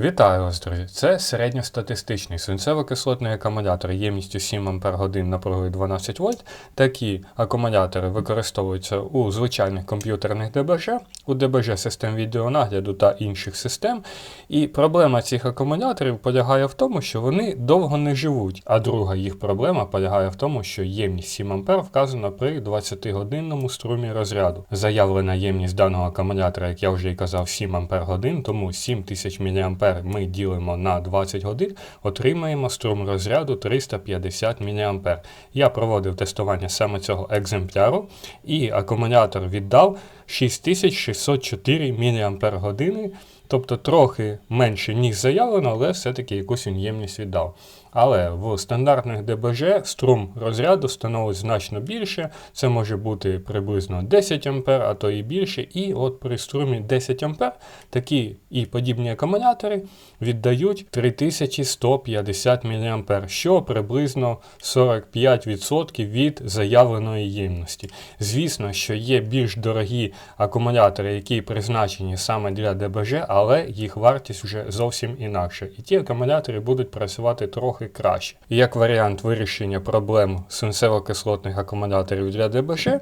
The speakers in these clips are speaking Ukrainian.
Вітаю вас, друзі! Це середньостатистичний свинцево-кислотний акумулятор ємністю 7 Ах напругою 12 вольт. Такі акумулятори використовуються у звичайних комп'ютерних ДБЖ, у ДБЖ систем відеонагляду та інших систем. І проблема цих акумуляторів полягає в тому, що вони довго не живуть. А друга їх проблема полягає в тому, що ємність 7 А вказана при 20-годинному струмі розряду. Заявлена ємність даного акумулятора, як я вже і казав, 7 Ах, тому 7000 мА ми ділимо на 20 годин, отримаємо струм розряду 350 мА. Я проводив тестування саме цього екземпляру, і акумулятор віддав 6604 мАч, тобто трохи менше, ніж заявлено, але все-таки якусь він ємність віддав. Але в стандартних ДБЖ струм розряду становить значно більше. Це може бути приблизно 10 А, а то і більше. І от при струмі 10 А такі і подібні акумулятори віддають 3150 мА, що приблизно 45% від заявленої ємності. Звісно, що є більш дорогі акумулятори, які призначені саме для ДБЖ, але їх вартість вже зовсім інакша. І ті акумулятори будуть працювати трохи краще. І як варіант вирішення проблем свинцево-кислотних акумуляторів для ДБЖ,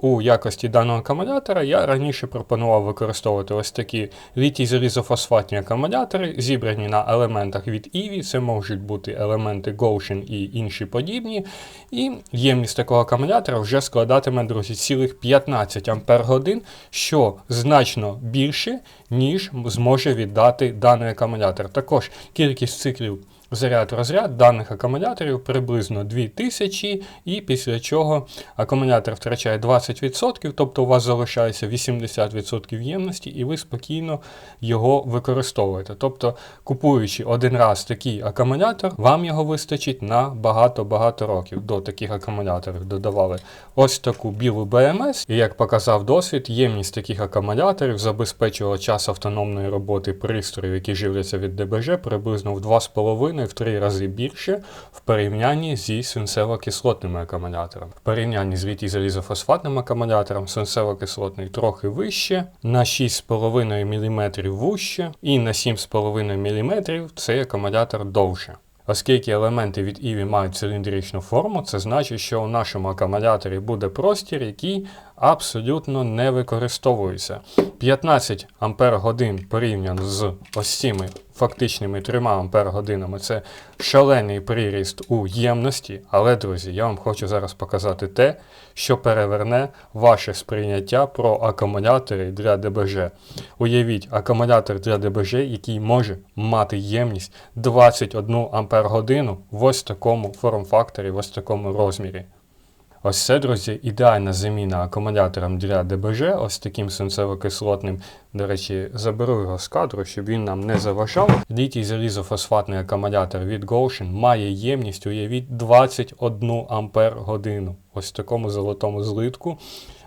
у якості даного акумулятора я раніше пропонував використовувати ось такі літій залізофосфатні акумулятори, зібрані на елементах від EVI, це можуть бути елементи Gaussian і інші подібні. І ємність такого акумулятора вже складатиме, друзі, цілих 15 Ах, що значно більше, ніж зможе віддати даний акумулятор. Також кількість циклів заряд розряд даних акумуляторів приблизно 2000, і після чого акумулятор втрачає 20%, тобто у вас залишається 80% ємності, і ви спокійно його використовуєте. Тобто, купуючи один раз такий акумулятор, вам його вистачить на багато-багато років. До таких акумуляторів додавали ось таку білу БМС, і як показав досвід, ємність таких акумуляторів забезпечувала час автономної роботи пристроїв, які живляться від ДБЖ, приблизно в 2,5 в три рази більше в порівнянні зі свинцево-кислотними акумуляторами. В порівнянні з літій залізофосфатним акумулятором свинцево-кислотний трохи вище, на 6,5 мм вуще і на 7,5 мм цей акумулятор довше. Оскільки елементи від Іві мають циліндричну форму, це значить, що у нашому акумуляторі буде простір, який абсолютно не використовується. 15 Ампер годин порівняно з ось цими фактичними 3 Ампер годинами це шалений приріст у ємності. Але, друзі, я вам хочу зараз показати те, що переверне ваше сприйняття про акумулятори для ДБЖ. Уявіть, акумулятор для ДБЖ, який може мати ємність 21 Ампер годину в ось такому форм-факторі, в ось такому розмірі. Ось це, друзі, ідеальна заміна акумуляторам для ДБЖ, ось таким сенцево-кислотним. До речі, заберу його з кадру, щоб він нам не заважав. Літій залізофосфатний акумулятор від Goshen має ємність, уявіть, 21 Ампер годину. Ось такому золотому злитку.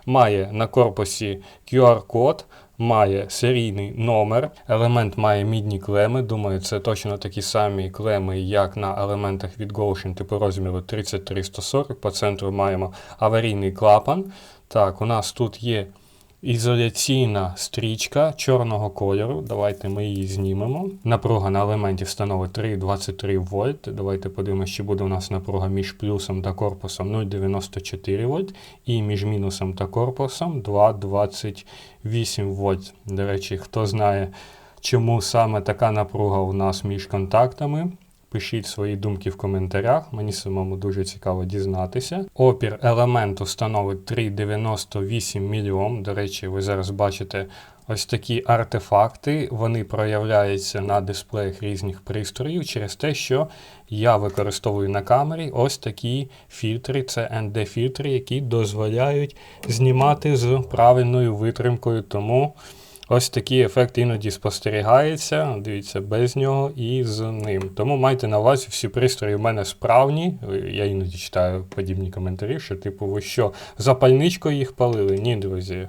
Має на корпусі QR-код має серійний номер, елемент має мідні клеми. Думаю, це точно такі самі клеми, як на елементах від Goshen, типу розміру 3340. По центру маємо аварійний клапан. Так, у нас тут є Ізоляційна стрічка чорного кольору. Давайте ми її знімемо. Напруга на елементі становить 3,23 вольт. Давайте подивимося, чи буде у нас напруга між плюсом та корпусом 0,94 вольт. І між мінусом та корпусом 2,28 вольт. До речі, хто знає, чому саме така напруга у нас між контактами. Пишіть свої думки в коментарях, мені самому дуже цікаво дізнатися. Опір елементу становить 3,98 мільйон. До речі, ви зараз бачите ось такі артефакти. Вони проявляються на дисплеях різних пристроїв через те, що я використовую на камері ось такі фільтри, це ND-фільтри, які дозволяють знімати з правильною витримкою. Тому. Ось такий ефект іноді спостерігається, дивіться, без нього і з ним. Тому майте на увазі, всі пристрої в мене справні. Я іноді читаю подібні коментарі, що, типу, ви що, запальничкою їх палили? Ні, друзі.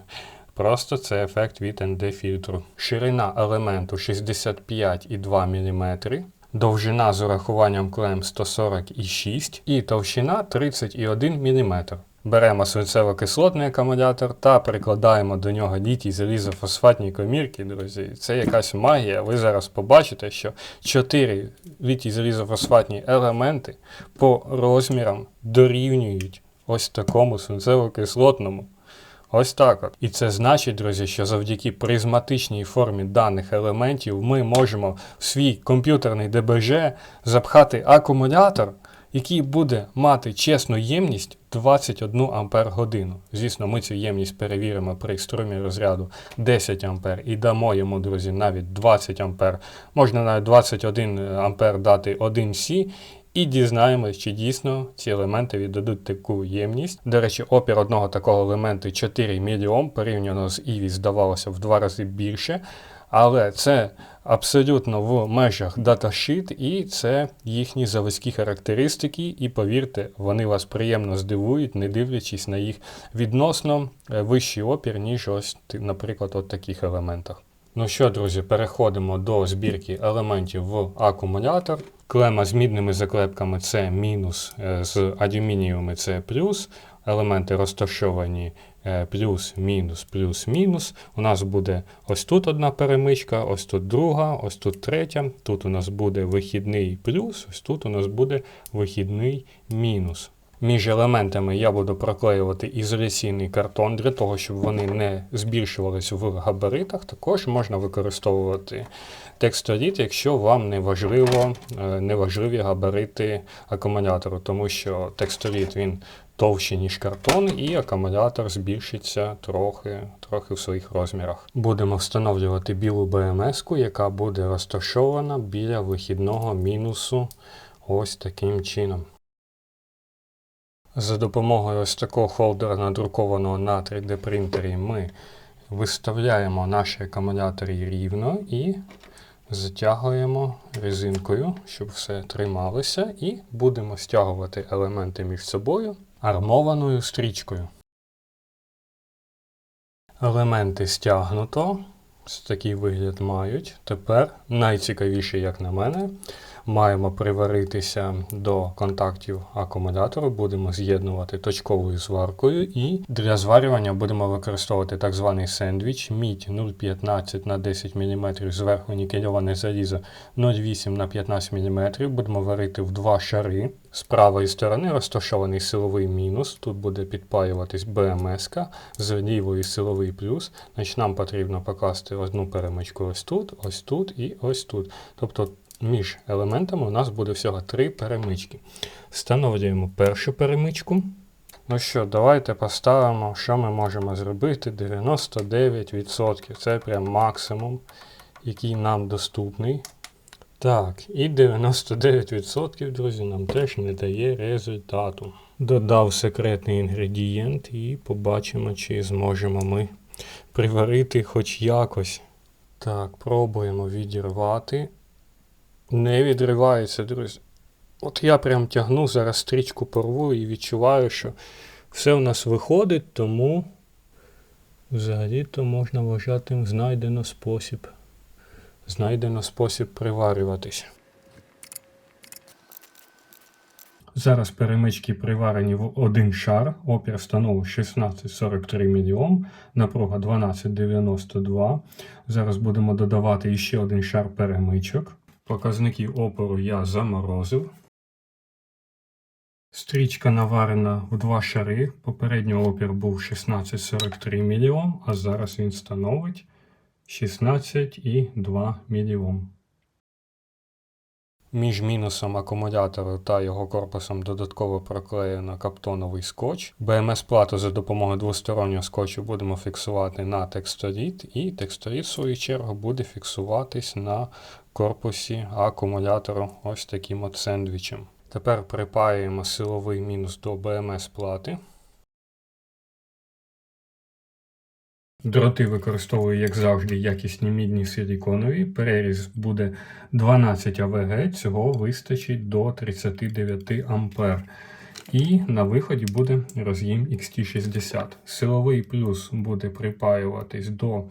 Просто це ефект від ND-фільтру. Ширина елементу 65,2 мм. Довжина з урахуванням клем 146 і товщина 31 мм. Беремо свинцево-кислотний акумулятор та прикладаємо до нього літій залізофосфатні комірки, друзі. Це якась магія. Ви зараз побачите, що 4 літій залізофосфатні елементи по розмірам дорівнюють ось такому свинцево-кислотному. Ось так от. І це значить, друзі, що завдяки призматичній формі даних елементів ми можемо в свій комп'ютерний ДБЖ запхати акумулятор, який буде мати чесну ємність 21 Ампер. Звісно, ми цю ємність перевіримо при струмі розряду 10 Ампер і дамо йому, друзі, навіть 20 Ампер. Можна навіть 21 Ампер дати 1С. І дізнаємось, чи дійсно ці елементи віддадуть таку ємність. До речі, опір одного такого елементу 4 мільйом, порівняно з Іві, здавалося в два рази більше. Але це абсолютно в межах DataSheet і це їхні заводські характеристики. І повірте, вони вас приємно здивують, не дивлячись на їх відносно е, вищий опір, ніж ось, наприклад, от таких елементах. Ну що, друзі, переходимо до збірки елементів в акумулятор. Клема з мідними заклепками це мінус, е, з алюмінієвими це плюс. Елементи розташовані е, плюс, мінус, плюс, мінус. У нас буде ось тут одна перемичка, ось тут друга, ось тут третя. Тут у нас буде вихідний плюс, ось тут у нас буде вихідний мінус. Між елементами я буду проклеювати ізоляційний картон для того, щоб вони не збільшувалися в габаритах. Також можна використовувати текстоліт, якщо вам не важливо, е, не важливі габарити акумулятору, тому що текстоліт він товщий, ніж картон, і акумулятор збільшиться трохи, трохи в своїх розмірах. Будемо встановлювати білу БМС-ку, яка буде розташована біля вихідного мінусу ось таким чином. За допомогою ось такого холдера, надрукованого на 3D принтері, ми виставляємо наші акумулятори рівно і затягуємо резинкою, щоб все трималося, і будемо стягувати елементи між собою армованою стрічкою. Елементи стягнуто. Такий вигляд мають. Тепер найцікавіше, як на мене, маємо приваритися до контактів акумулятору, будемо з'єднувати точковою зваркою, і для зварювання будемо використовувати так званий сендвіч, мідь 0,15 на 10 мм, зверху нікельоване залізо 0,8 на 15 мм. Будемо варити в два шари. З правої сторони розташований силовий мінус. Тут буде підпаюватись БМС, з лівої силовий плюс. Значить, нам потрібно покласти одну перемичку ось тут, ось тут і ось тут. Тобто між елементами у нас буде всього три перемички. Встановлюємо першу перемичку. Ну що, давайте поставимо, що ми можемо зробити. 99%. Це прям максимум, який нам доступний. Так, і 99%, друзі, нам теж не дає результату. Додав секретний інгредієнт і побачимо, чи зможемо ми приварити хоч якось. Так, пробуємо відірвати. Не відривається, друзі. От я прям тягну, зараз стрічку порву і відчуваю, що все в нас виходить, тому взагалі-то можна вважати знайдено спосіб. Знайдено спосіб приварюватися. Зараз перемички приварені в один шар, опір становить 1643 мільйом, напруга 1292. Зараз будемо додавати ще один шар перемичок. Показники опору я заморозив. Стрічка наварена в два шари. Попередній опір був 1643 мільйом, а зараз він становить 16,2 мільйом. Між мінусом акумулятора та його корпусом додатково проклеєно каптоновий скотч. БМС-плату за допомогою двостороннього скотчу будемо фіксувати на текстоліт, і текстоліт, в свою чергу, буде фіксуватись на корпусі акумулятору ось таким от сендвічем. Тепер припаюємо силовий мінус до БМС-плати. Дроти використовую, як завжди, якісні мідні силіконові. Переріз буде 12 АВГ, цього вистачить до 39 А. І на виході буде роз'єм XT60. Силовий плюс буде припаюватись до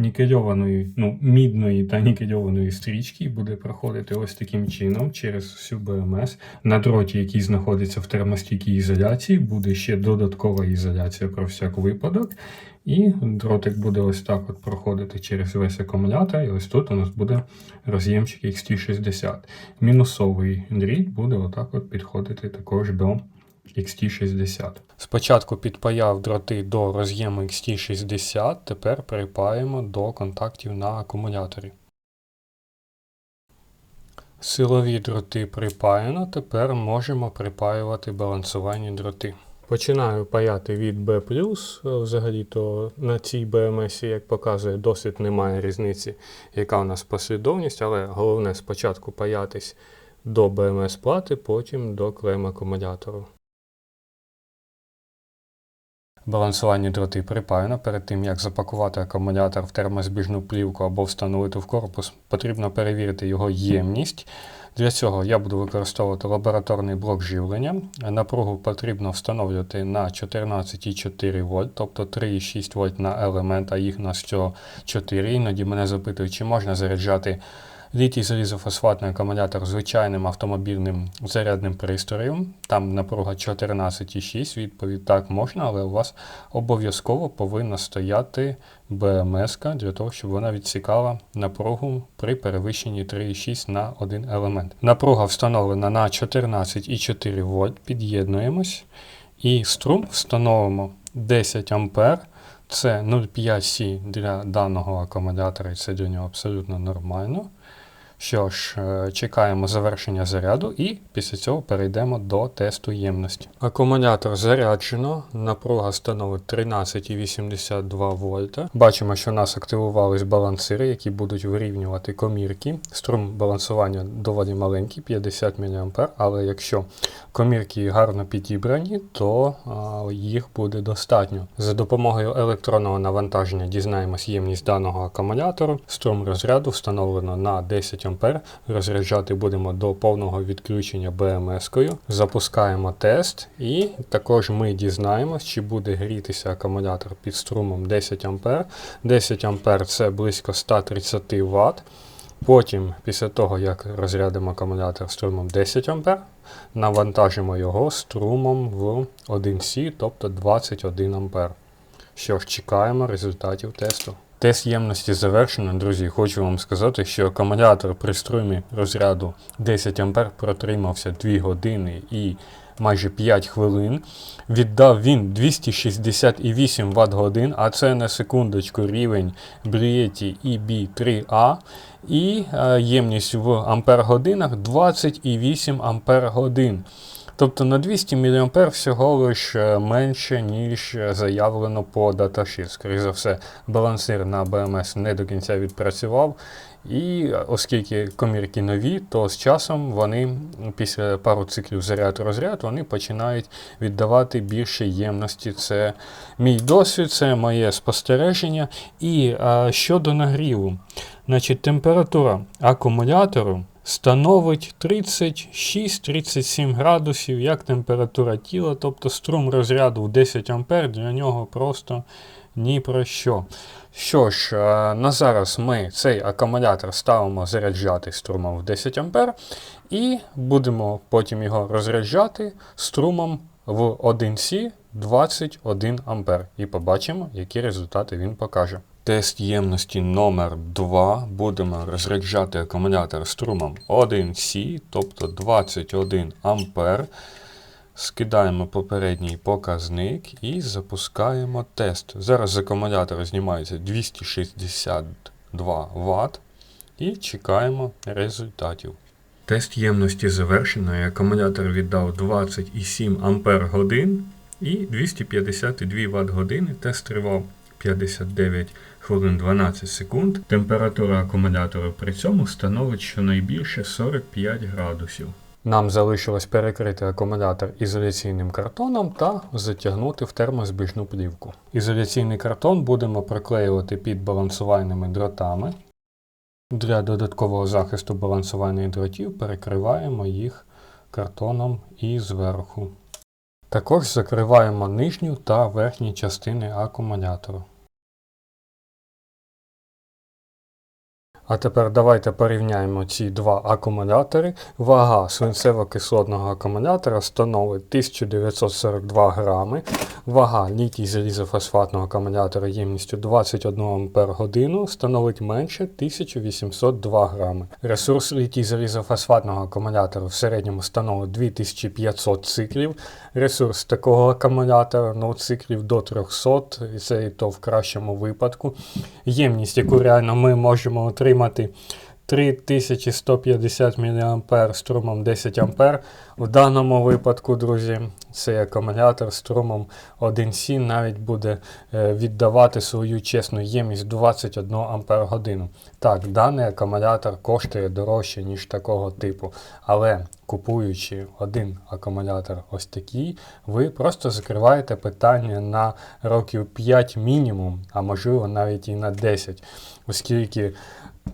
нікельованої, ну, мідної та нікельованої стрічки буде проходити ось таким чином через всю БМС. На дроті, який знаходиться в термостійкій ізоляції, буде ще додаткова ізоляція про всяк випадок. І дротик буде ось так от проходити через весь акумулятор. І ось тут у нас буде роз'ємчик XT60. Мінусовий дріт буде отак от підходити також до XT60. Спочатку підпаяв дроти до роз'єму XT60, тепер припаємо до контактів на акумуляторі. Силові дроти припаяно, тепер можемо припаювати балансувальні дроти. Починаю паяти від B+, взагалі-то на цій BMS, як показує, досить немає різниці, яка у нас послідовність, але головне спочатку паятись до BMS плати, потім до клем акумулятору. Балансувальні дроти припаяно. Перед тим як запакувати акумулятор в термозбіжну плівку або встановити в корпус, потрібно перевірити його ємність. Для цього я буду використовувати лабораторний блок живлення. Напругу потрібно встановлювати на 14,4 вольт, тобто 3,6 вольт на елемент, а їх на 4. Іноді мене запитують, чи можна заряджати літій залізофосфатний акумулятор звичайним автомобільним зарядним пристроєм. Там напруга 14,6. Відповідь так можна, але у вас обов'язково повинна стояти БМС для того, щоб вона відсікала напругу при перевищенні 3,6 на один елемент. Напруга встановлена на 14,4 вольт. Під'єднуємось. І струм встановимо 10 ампер. Це 0,5 Сі для даного акумулятора, і це для нього абсолютно нормально. Що ж, е, чекаємо завершення заряду і після цього перейдемо до тесту ємності. Акумулятор заряджено, напруга становить 13,82 вольта. Бачимо, що у нас активувались балансири, які будуть вирівнювати комірки. Струм балансування доволі маленький, 50 мА, але якщо комірки гарно підібрані, то а, їх буде достатньо. За допомогою електронного навантаження дізнаємось ємність даного акумулятору. Струм розряду встановлено на 10 А. Розряджати будемо до повного відключення БМС-кою. Запускаємо тест, і також ми дізнаємось, чи буде грітися акумулятор під струмом 10 А. 10 А це близько 130 Вт. Потім, після того, як розрядимо акумулятор струмом 10 А, навантажимо його струмом в 1С, тобто 21 А. Що ж, чекаємо результатів тесту. Тест ємності завершено, друзі. Хочу вам сказати, що акумулятор при струмі розряду 10 А протримався 2 години і майже 5 хвилин. Віддав він 268 Вт годин, а це на секундочку рівень Brieti EB3A. І е, ємність в ампер-годинах 28 ампер-годин. Тобто на 200 мА всього лише менше, ніж заявлено по даташіт. Скоріше за все, балансир на БМС не до кінця відпрацював. І оскільки комірки нові, то з часом вони після пару циклів заряд-розряд вони починають віддавати більше ємності. Це мій досвід, це моє спостереження. І а, щодо нагріву, значить, температура акумулятору становить 36-37 градусів як температура тіла, тобто струм розряду в 10 А для нього просто ні про що. Що ж, е, на зараз ми цей акумулятор ставимо заряджати струмом в 10 А і будемо потім його розряджати струмом в 1С 21 А. І побачимо, які результати він покаже. Тест ємності номер 2 будемо розряджати акумулятор струмом 1С, тобто 21 А. Скидаємо попередній показник і запускаємо тест. Зараз з акумулятора знімається 262 Вт і чекаємо результатів. Тест ємності завершено. і Акумулятор віддав 27 Ампер годин і 252 Вт години. Тест тривав 59 хвилин 12 секунд. Температура акумулятора при цьому становить щонайбільше 45 градусів. Нам залишилось перекрити акумулятор ізоляційним картоном та затягнути в термозбіжну плівку. Ізоляційний картон будемо приклеювати під балансувальними дротами. Для додаткового захисту балансувальних дротів перекриваємо їх картоном і зверху. Також закриваємо нижню та верхні частини акумулятору. А тепер давайте порівняємо ці два акумулятори. Вага свинцево-кислотного акумулятора становить 1942 грами. Вага літій залізофосфатного акумулятора ємністю 21 Ампер годину становить менше 1802 грами. Ресурс літій залізофосфатного акумулятора в середньому становить 2500 циклів. Ресурс такого акумулятора ну, циклів до 300, і це і то в кращому випадку. Ємність, яку реально ми можемо отримати 3150 мА струмом 10 А. В даному випадку, друзі, цей акумулятор струмом 1С навіть буде е, віддавати свою чесну ємність 21 Ампер годину. Так, даний акумулятор коштує дорожче, ніж такого типу. Але купуючи один акумулятор ось такий, ви просто закриваєте питання на років 5 мінімум, а можливо навіть і на 10, оскільки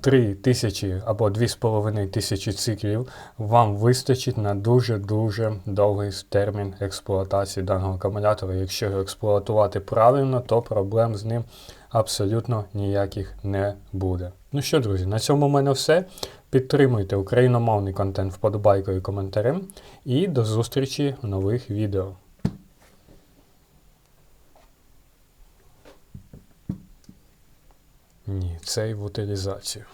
3 тисячі або 2,5 тисячі циклів вам вистачить на дуже-дуже довгий термін експлуатації даного акумулятора. Якщо його експлуатувати правильно, то проблем з ним абсолютно ніяких не буде. Ну що, друзі, на цьому в мене все. Підтримуйте україномовний контент вподобайкою і коментарем. І до зустрічі в нових відео. Ні, це в утилізацію.